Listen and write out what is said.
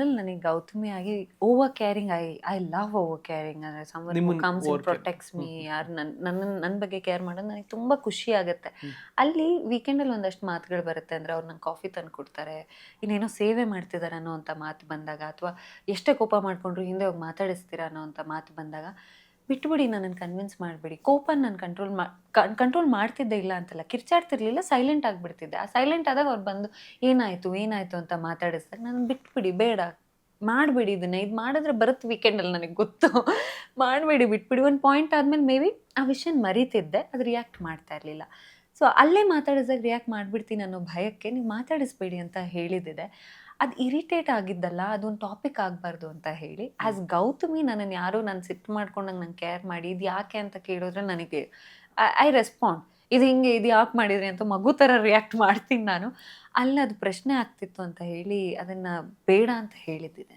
General ನನಗೆ ಆಗಿ over caring I I love over caring ಅಂದ್ರೆ ನಿಮ್ಮನ್ನ comes over care- protects me. ಯಾರು ನನ್ನ ನನ್ನ ನನ್ನ ಬಗ್ಗೆ ಕೇರ್ ಮಾಡೋದು ನನಗೆ ತುಂಬ ಖುಷಿ ಆಗುತ್ತೆ. ಅಲ್ಲಿ ವೀಕೆಂಡಲ್ಲಿ ಒಂದಷ್ಟು ಮಾತುಗಳು ಬರುತ್ತೆ ಅಂದರೆ ಅವ್ರು ನಂಗೆ ಕಾಫಿ ತಂದು ಕೊಡ್ತಾರೆ ಇನ್ನೇನೋ ಸೇವೆ ಮಾಡ್ತಿದ್ದಾರೆ ಅನ್ನೋ ಅಂತ ಮಾತು ಬಂದಾಗ ಅಥವಾ ಎಷ್ಟೇ ಕೋಪ ಮಾಡಿಕೊಂಡ್ರು ಹಿಂದೆ ಹೋಗಿ ಮಾತಾಡಿಸ್ತೀರಾ ಅನ್ನೋ ಅಂತ ಮಾತು ಬಂದಾಗ ಬಿಟ್ಬಿಡಿ ನನ್ನನ್ನು ಕನ್ವಿನ್ಸ್ ಮಾಡಬೇಡಿ. ಕೋಪನ್ ನಾನು ಕಂಟ್ರೋಲ್ ಮಾ ಕಂಟ್ರೋಲ್ ಮಾಡ್ತಿದ್ದೆ ಇಲ್ಲ ಅಂತಲ್ಲ. ಕಿರ್ಚಾಡ್ತಿರ್ಲಿಲ್ಲ ಸೈಲೆಂಟ್ ಆಗಿಬಿಡ್ತಿದ್ದೆ. ಆ ಸೈಲೆಂಟ್ ಆದಾಗ ಅವ್ರು ಬಂದು, ಏನಾಯಿತು ಏನಾಯಿತು ಅಂತ ಮಾತಾಡಿಸ್ದಾಗ ನಾನು ಬಿಟ್ಬಿಡಿ, ಬೇಡ. ಮಾಡಬೇಡಿ ಇದನ್ನು. ಇದು ಮಾಡಿದ್ರೆ ಬರುತ್ತೆ ವೀಕೆಂಡಲ್ಲಿ ನನಗೆ ಗೊತ್ತು. ಮಾಡಬೇಡಿ, ಬಿಟ್ಬಿಡಿ. ಒಂದು ಪಾಯಿಂಟ್ ಆದಮೇಲೆ ಮೇ ಬಿ ಆ ವಿಷಯನ ಮರೀತಿದ್ದೆ, ಅದು ರಿಯಾಕ್ಟ್ ಮಾಡ್ತಾ ಇರಲಿಲ್ಲ. ಸೊ ಅಲ್ಲೇ ಮಾತಾಡಿದಾಗ ರಿಯಾಕ್ಟ್ ಮಾಡಿಬಿಡ್ತೀನಿ ಅನ್ನೋ ಭಯಕ್ಕೆ ನೀವು ಮಾತಾಡಿಸ್ಬೇಡಿ ಅಂತ ಹೇಳಿದ್ದಿದೆ. ಅದು ಇರಿಟೇಟ್ ಆಗಿದ್ದಲ್ಲ ಅದೊಂದು ಟಾಪಿಕ್ ಆಗಬಾರ್ದು ಅಂತ ಹೇಳಿ ಆ್ಯಸ್ ಗೌತಮಿ ನನ್ನನ್ನು ಯಾರೋ ನಾನು ಸಿಟ್ ಮಾಡ್ಕೊಂಡಂಗೆ ನಂಗೆ ಕೇರ್ ಮಾಡಿ ಇದು ಯಾಕೆ ಅಂತ ಕೇಳಿದ್ರೆ ನನಗೆ ಐ ರೆಸ್ಪಾಂಡ್ ಇದು ಹಿಂಗೆ ಇದು ಯಾಕೆ ಮಾಡಿದ್ರಿ? ಅಂತ ಮಗು ಥರ ರಿಯಾಕ್ಟ್ ಮಾಡ್ತೀನಿ ನಾನು. ಅಲ್ಲಿ ಅದು ಪ್ರಶ್ನೆ ಆಗ್ತಿತ್ತು ಅಂತ ಹೇಳಿ ಅದನ್ನು ಬೇಡ ಅಂತ ಹೇಳಿದ್ದಿದೆ.